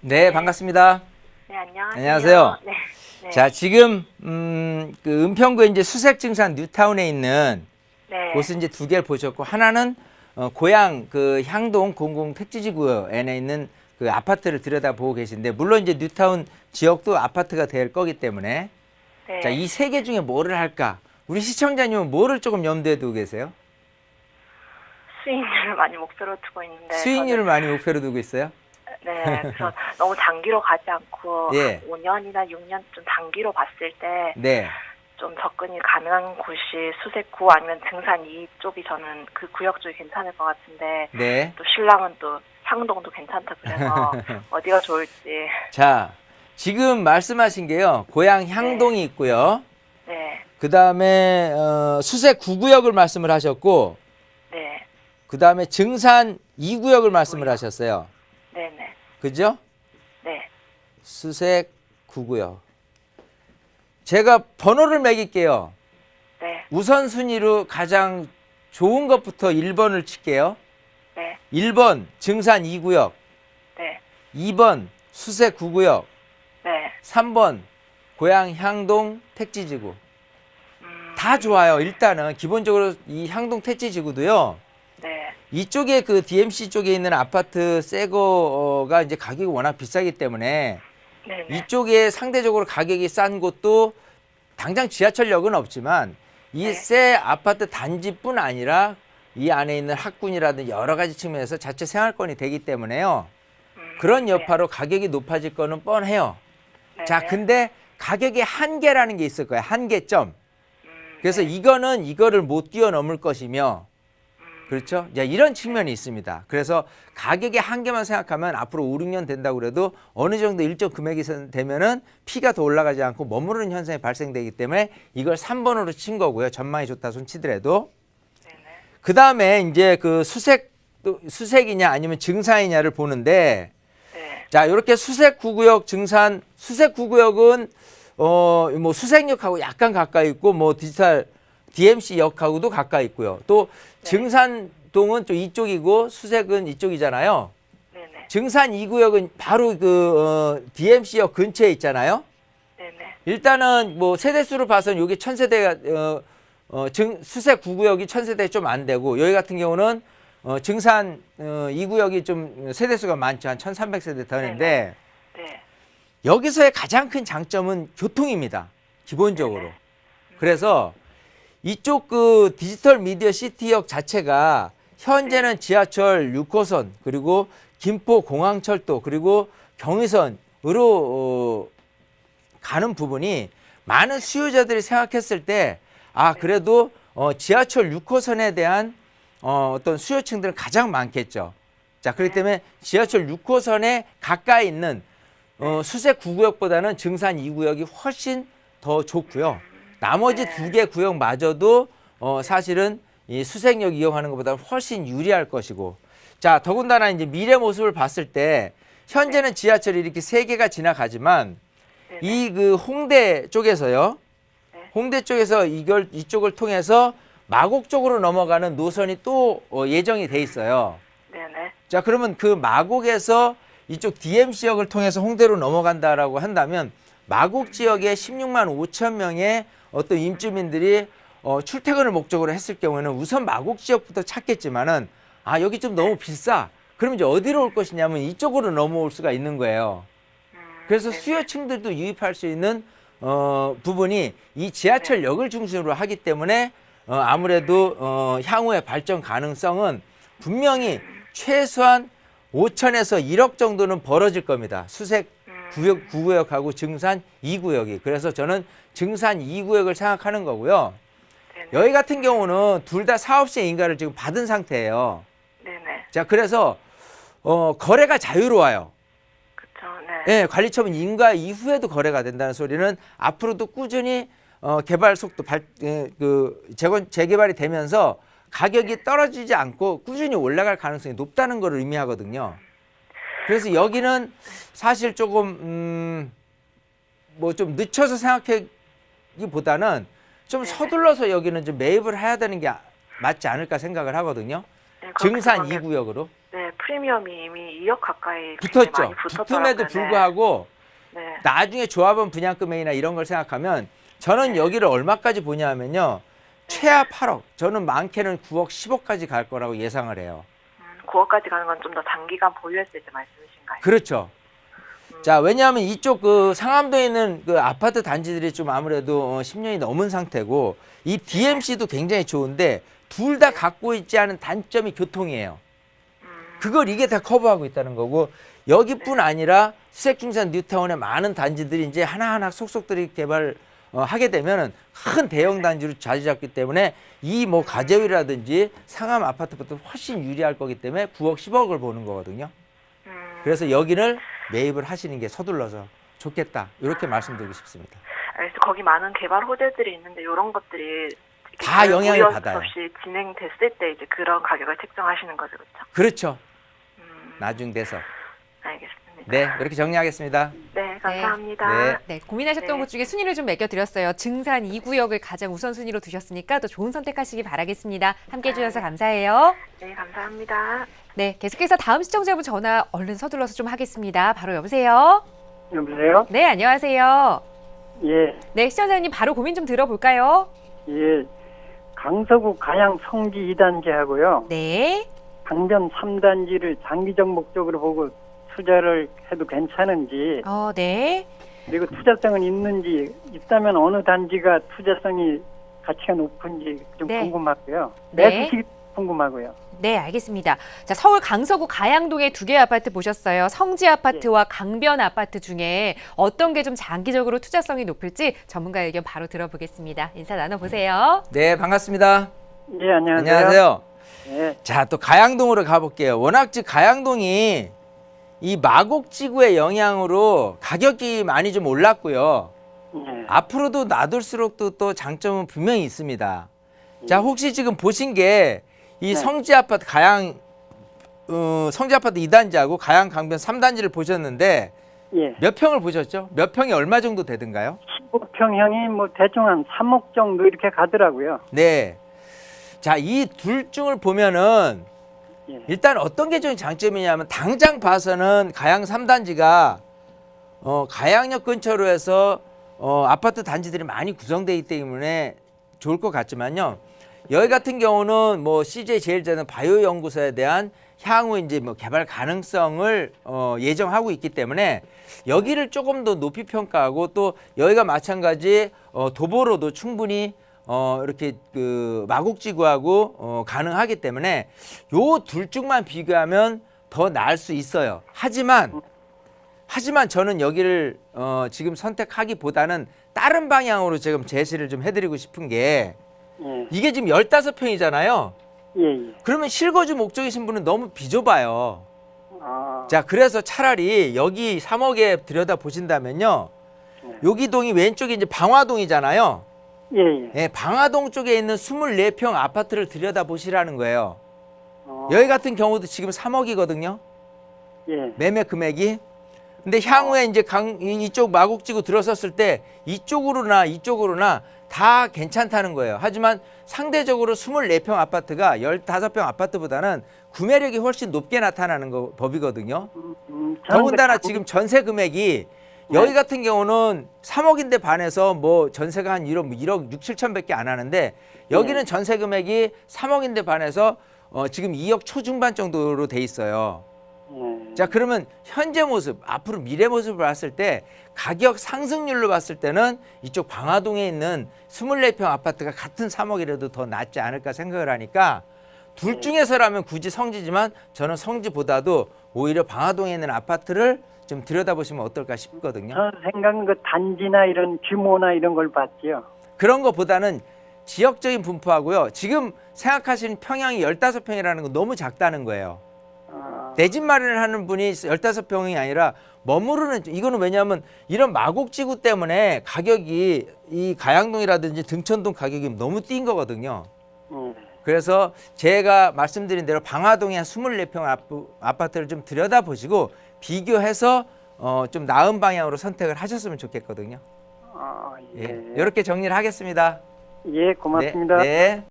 네, 반갑습니다. 네, 안녕하세요. 안녕하세요. 네. 네. 자, 지금 음, 그 은평구 이제 수색증산 뉴타운에 있는 네. 곳은 이제 두 개를 보셨고 하나는 어, 고향 그 향동 공공 택지지구에 있는 그 아파트를 들여다 보고 계신데 물론 이제 뉴타운 지역도 아파트가 될 거기 때문에 네. 자, 이 세 개 중에 뭐를 할까? 우리 시청자님은 뭐를 조금 염두에 두고 계세요? 수익률을 많이 목표로 두고 있는데 수익률을 많이 목표로 두고 있어요? 네, 그래서 너무 장기로 가지 않고 예. 한 5년이나 6년 좀 단기로 봤을 때좀 네. 접근이 가능한 곳이 수색구 아니면 등산 이쪽이 저는 그 구역 쪽이 괜찮을 것 같은데 네. 또 신랑은 또 향동도 괜찮다 그래서 어디가 좋을지 자, 지금 말씀하신 게요. 고향 향동이 있고요. 네, 그 다음에 어, 수색 9구역을 말씀을 하셨고, 네, 그 다음에 증산 2구역을 말씀을 하셨어요. 그죠? 네, 수색 9구역. 제가 번호를 매길게요. 네, 우선순위로 가장 좋은 것부터 1번을 칠게요. 네, 1번 증산 2구역, 네, 2번 수색 9구역, 네. 3번 고향 향동 택지지구. 음, 다 좋아요. 일단은 기본적으로 이 향동 택지지구도요. 네, 이쪽에 그 DMC 쪽에 있는 아파트 새 거가 이제 가격이 워낙 비싸기 때문에 네, 네. 이쪽에 상대적으로 가격이 싼 곳도 당장 지하철역은 없지만 이 네. 새 아파트 단지뿐 아니라 이 안에 있는 학군이라든지 여러 가지 측면에서 자체 생활권이 되기 때문에요. 음, 그런 네, 여파로 가격이 높아질 거는 뻔해요. 네, 자, 네. 근데 가격의 한계라는 게 있을 거예요. 한계점. 음, 그래서 네. 이거는 이거를 못 뛰어넘을 것이며 음, 그렇죠? 자, 이런 측면이 있습니다. 그래서 가격의 한계만 생각하면 앞으로 5, 6년 된다고 그래도 어느 정도 일정 금액이 선- 되면은 피가 더 올라가지 않고 머무르는 현상이 발생되기 때문에 이걸 3번으로 친 거고요. 전망이 좋다 손 치더라도. 그 다음에 이제 그 수색, 또 수색이냐 아니면 증산이냐를 보는데 네. 자, 이렇게 수색 구구역 증산 수색 구구역은 어 뭐 수색역하고 약간 가까이 있고 뭐 디지털 DMC 역하고도 가까이 있고요. 또 네. 증산동은 또 이쪽이고 수색은 이쪽이잖아요. 네네. 증산 2구역은 바로 그 어, DMC역 근처에 있잖아요. 네네. 일단은 뭐 세대수로 봐서는 여기 천세대가 어, 어, 증, 수색 9구역이 천세대 좀 안 되고 여기 같은 경우는 어, 증산 어, 2구역이 좀 세대수가 많죠. 한 1300세대 되는데 네. 여기서의 가장 큰 장점은 교통입니다. 기본적으로. 그래서 이쪽 그 디지털 미디어 시티역 자체가 현재는 지하철 6호선 그리고 김포 공항철도 그리고 경의선으로 어, 가는 부분이 많은 수요자들이 생각했을 때 아 그래도 어, 지하철 6호선에 대한 어, 어떤 수요층들은 가장 많겠죠. 자 그렇기 때문에 지하철 6호선에 가까이 있는 어, 수색 9구역보다는 증산 2구역이 훨씬 더 좋고요. 나머지 두개 구역마저도 어, 사실은 이 수색역 이용하는 것보다 훨씬 유리할 것이고 자 더군다나 이제 미래 모습을 봤을 때 현재는 지하철이 이렇게 세 개가 지나가지만. 이 그 홍대 쪽에서요. 네. 홍대 쪽에서 이걸 이쪽을 통해서 마곡 쪽으로 넘어가는 노선이 또 어, 예정이 돼 있어요. 네네. 자, 그러면 그 마곡에서 이쪽 DMC역을 통해서 홍대로 넘어간다라고 한다면 마곡 지역에 16만 5천 명의 어떤 임주민들이 어, 출퇴근을 목적으로 했을 경우에는 우선 마곡 지역부터 찾겠지만은 아, 여기 좀 너무 비싸. 그러면 이제 어디로 올 것이냐면 이쪽으로 넘어올 수가 있는 거예요. 음, 그래서 네네. 수요층들도 유입할 수 있는 어, 부분이 이 지하철역을 중심으로 하기 때문에 어, 아무래도 어, 향후의 발전 가능성은 분명히 최소한 5천에서 1억 정도는 벌어질 겁니다. 수색 음, 구역, 구구역하고 증산 2구역이. 그래서 저는 증산 2구역을 생각하는 거고요. 네네. 여기 같은 경우는 둘 다 사업시행 인가를 지금 받은 상태예요. 네네. 자, 그래서 어, 거래가 자유로워요. 그쵸. 네. 예, 관리처분 인가 이후에도 거래가 된다는 소리는 앞으로도 꾸준히 어, 개발 속도 발, 예, 그 재건 재개발이 되면서 가격이 떨어지지 않고 꾸준히 올라갈 가능성이 높다는 걸 의미하거든요. 그래서 여기는 사실 조금 음, 뭐 좀 늦춰서 생각하기보다는 좀 네. 서둘러서 여기는 좀 매입을 해야 되는 게 맞지 않을까 생각을 하거든요. 네, 증산 되면 2구역으로. 네, 프리미엄이 이미 2억 가까이 붙었죠. 붙음에도 네. 불구하고 네. 나중에 조합원 분양금액이나 이런 걸 생각하면 저는 여기를 얼마까지 보냐면요. 최하 8억, 저는 많게는 9억, 10억까지 갈 거라고 예상을 해요. 음, 9억까지 가는 건 좀더 단기간 보유했을 때 말씀이신가요? 그렇죠. 음, 자, 왜냐하면 이쪽 그 상암도에 있는 그 아파트 단지들이 좀 아무래도 어, 10년이 넘은 상태고 이 DMC도 굉장히 좋은데 둘 다 갖고 있지 않은 단점이 교통이에요. 음, 그걸 이게 다 커버하고 있다는 거고 여기뿐 아니라 수색중산 뉴타운의 많은 단지들이 이제 하나하나 속속들이 개발 어, 하게 되면은 큰 대형 단지로 자리 잡기 때문에 이 뭐 가재위라든지 상암 아파트보다 훨씬 유리할 거기 때문에 9억 10억을 보는 거거든요. 음, 그래서 여기를 매입을 하시는 게 서둘러서 좋겠다. 이렇게 말씀드리고 싶습니다. 알겠어요. 거기 많은 개발 호재들이 있는데 이런 것들이 다별 영향을 받아요. 없이 진행됐을 때 이제 그런 가격을 책정하시는 거죠, 그렇죠? 그렇죠. 음, 나중 돼서. 알겠습니다. 네, 이렇게 정리하겠습니다. 네, 감사합니다. 네. 네, 고민하셨던 네. 것 중에 순위를 좀 매겨드렸어요. 증산 2구역을 가장 우선순위로 두셨으니까 더 좋은 선택하시기 바라겠습니다. 함께 해주셔서 감사해요. 네, 감사합니다. 네, 계속해서 다음 시청자분 전화 얼른 서둘러서 좀 하겠습니다. 바로 여보세요? 여보세요? 네, 안녕하세요. 예, 네, 시청자님 바로 고민 좀 들어볼까요? 예. 강서구 가양 성지 2단지 하고요. 네, 강변 3단지를 장기적 목적으로 보고 투자를 해도 괜찮은지, 어, 네. 그리고 투자성은 있는지, 있다면 어느 단지가 투자성이 가치가 높은지 좀 네. 궁금하고요. 네. 매수시 궁금하고요. 네, 알겠습니다. 자, 서울 강서구 가양동에 두 개의 아파트 보셨어요. 성지 아파트와 강변 아파트 중에 어떤 게 좀 장기적으로 투자성이 높을지 전문가 의견 바로 들어보겠습니다. 인사 나눠보세요. 네, 반갑습니다. 예, 안녕하세요. 안녕하세요. 예, 자, 또 가양동으로 가볼게요. 워낙 즉 가양동이 이 마곡지구의 영향으로 가격이 많이 좀 올랐고요. 예. 앞으로도 놔둘수록 또, 또 장점은 분명히 있습니다. 자, 혹시 지금 보신 게이 네. 성지 아파트 가양 어, 성지 아파트 2단지하고 가양 강변 3단지를 보셨는데 예. 몇 평을 보셨죠? 몇 평이 얼마 정도 되던가요? 15평형이 뭐 대충 한 3억 정도 이렇게 가더라고요. 네. 자, 이 둘 중을 보면은 예. 일단 어떤 게 좀 장점이냐면 당장 봐서는 가양 3단지가 어, 가양역 근처로 해서 어, 아파트 단지들이 많이 구성되어 있기 때문에 좋을 것 같지만요. 여기 같은 경우는 뭐 CJ 제일제는 바이오 연구소에 대한 향후 이제 뭐 개발 가능성을 어, 예정하고 있기 때문에 여기를 조금 더 높이 평가하고 또 여기가 마찬가지 어, 도보로도 충분히 어, 이렇게 그 마곡지구하고 어, 가능하기 때문에 요둘 중만 비교하면 더 나을 수 있어요. 하지만 하지만 저는 여기를 어, 지금 선택하기보다는 다른 방향으로 지금 제시를 좀 해드리고 싶은 게 예. 이게 지금 15평이잖아요. 예, 예. 그러면 실거주 목적이신 분은 너무 비좁아요. 아, 자, 그래서 차라리 여기 3억에 들여다 보신다면요. 네. 여기 동이 왼쪽이 이제 방화동이잖아요. 예, 예. 예, 방화동 쪽에 있는 24평 아파트를 들여다 보시라는 거예요. 어, 여기 같은 경우도 지금 3억이거든요. 예. 매매 금액이. 근데 향후에 이제 강, 이- 이쪽 마곡지구 들어섰을 때 이쪽으로나 이쪽으로나 다 괜찮다는 거예요. 하지만 상대적으로 24평 아파트가 15평 아파트보다는 구매력이 훨씬 높게 나타나는 거, 법이거든요. 음, 음, 저는 더군다나 그 지금 전세 금액이 여기 같은 경우는 3억인데 반해서 뭐 전세가 한 1억, 1억 6, 7천밖에 안 하는데 여기는 전세 금액이 3억인데 반해서 어, 지금 2억 초중반 정도로 돼 있어요. 예. 자 그러면 현재 모습 앞으로 미래 모습을 봤을 때 가격 상승률로 봤을 때는 이쪽 방화동에 있는 24평 아파트가 같은 3억이라도 더 낫지 않을까 생각을 하니까 둘 중에서라면 굳이 성지지만 저는 성지보다도 오히려 방화동에 있는 아파트를 좀 들여다보시면 어떨까 싶거든요. 저 생각은 그 단지나 이런 규모나 이런 걸 봤지요. 그런 것보다는 지역적인 분포하고요. 지금 생각하시는 평양이 15평이라는 건 너무 작다는 거예요. 아, 내집 마련을 하는 분이 15평이 아니라 머무르는 이거는 왜냐하면 이런 마곡지구 때문에 가격이 이 가양동이라든지 등천동 가격이 너무 뛴 거거든요. 예. 그래서 제가 말씀드린 대로 방화동에 한 24평 아프- 아파트를 좀 들여다보시고 비교해서 어, 좀 나은 방향으로 선택을 하셨으면 좋겠거든요. 아, 예. 예. 이렇게 정리를 하겠습니다. 예, 고맙습니다. 네. 네.